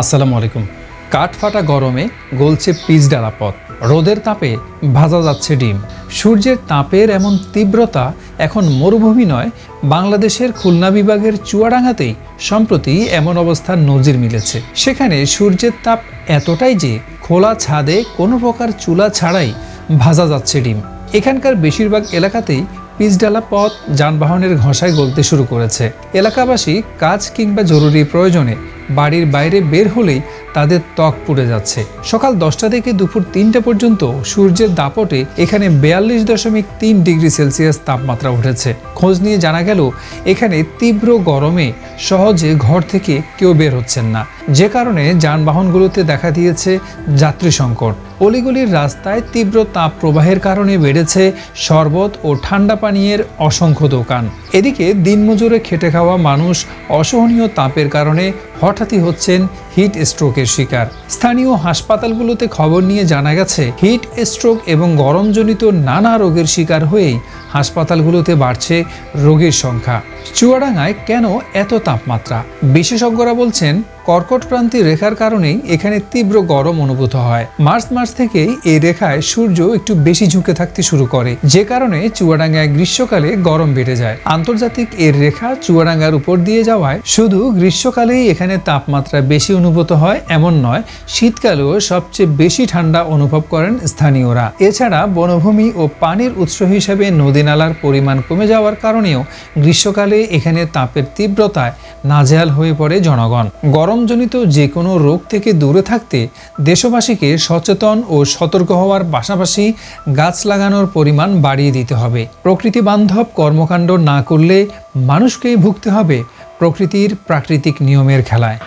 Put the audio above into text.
আসসালামু আলাইকুম। কাঠ ফাটা গরমে গলছে পিচ ডালা পথ। রোদের তাপে ভাজা যাচ্ছে ডিম। সূর্যের তাপের এমন তীব্রতা এখন মরুভূমি নয়, বাংলাদেশের খুলনা বিভাগের চুয়াডাঙ্গাতেই সম্প্রতি এমন অবস্থার নজির মিলেছে। সেখানে সূর্যের তাপ এতটাই যে খোলা ছাদে কোনো প্রকার চুলা ছাড়াই ভাজা যাচ্ছে ডিম। এখানকার বেশিরভাগ এলাকাতেই পিচডালা পথ যানবাহনের ঘষায় গলতে শুরু করেছে। এলাকাবাসী কাজ কিংবা জরুরি প্রয়োজনে বাড়ির বাইরে বের হলেই তাদের ত্বক পুড়ে যাচ্ছে। সকাল দশটা থেকে দুপুর তিনটা পর্যন্ত সূর্যের দাপটে এখানে বিয়াল্লিশ দশমিক তিন ডিগ্রি সেলসিয়াস তাপমাত্রা উঠেছে। খোঁজ নিয়ে জানা গেল, এখানে তীব্র গরমে সহজে ঘর থেকে কেউ বের হচ্ছেন না। যে কারণে যানবাহনগুলোতে দেখা দিয়েছে যাত্রী সংকট। অলিগলির রাস্তায় তীব্র তাপ প্রবাহের কারণে বেড়েছে শরবত ও ঠান্ডা পানীয়ের অসংখ্য দোকান। এদিকে দিনমজুরে খেটে খাওয়া মানুষ অসহনীয় তাপের কারণে হঠাৎই হচ্ছেন হিট স্ট্রোকের শিকার। স্থানীয় হাসপাতালগুলোতে খবর নিয়ে জানা গেছে, হিট স্ট্রোক এবং গরমজনিত নানা রোগের শিকার হয়েই হাসপাতালগুলোতে বাড়ছে রোগীর সংখ্যা। চুয়াডাঙ্গায় কেন এত তাপমাত্রা? বিশেষজ্ঞরা বলছেন, কর্কট ক্রান্তি রেখার কারণেই এখানে তীব্র গরম অনুভূত হয়। মার্চ মাস থেকেই এই রেখায় সূর্য একটু বেশি ঝুঁকে থাকতে শুরু করে। যে কারণে চুয়াডাঙ্গায় গ্রীষ্মকালে গরম বেড়ে যায়। আন্তর্জাতিক এর রেখা চুয়াডাঙ্গার উপর দিয়ে যাওয়ায় শুধু গ্রীষ্মকালেই এখানে তাপমাত্রা বেশি অনুভূত হয় এমন নয়, শীতকালেও সবচেয়ে বেশি ঠান্ডা অনুভব করেন স্থানীয়রা। এছাড়া বনভূমি ও পানির উৎস হিসেবে নদী নালার পরিমাণ কমে যাওয়ার কারণেও গ্রীষ্মকালে এখানে তাপের তীব্রতায় নাজেহাল হয়ে পড়ে জনগণ। গরমজনিত যে কোনো রোগ থেকে দূরে থাকতে দেশবাসীকে সচেতন ও সতর্ক হওয়ার পাশাপাশি গাছ লাগানোর পরিমাণ বাড়িয়ে দিতে হবে। প্রকৃতি বান্ধব কর্মকাণ্ড না করলে মানুষকেই ভুগতে হবে প্রকৃতির প্রাকৃতিক নিয়মের খেলায়।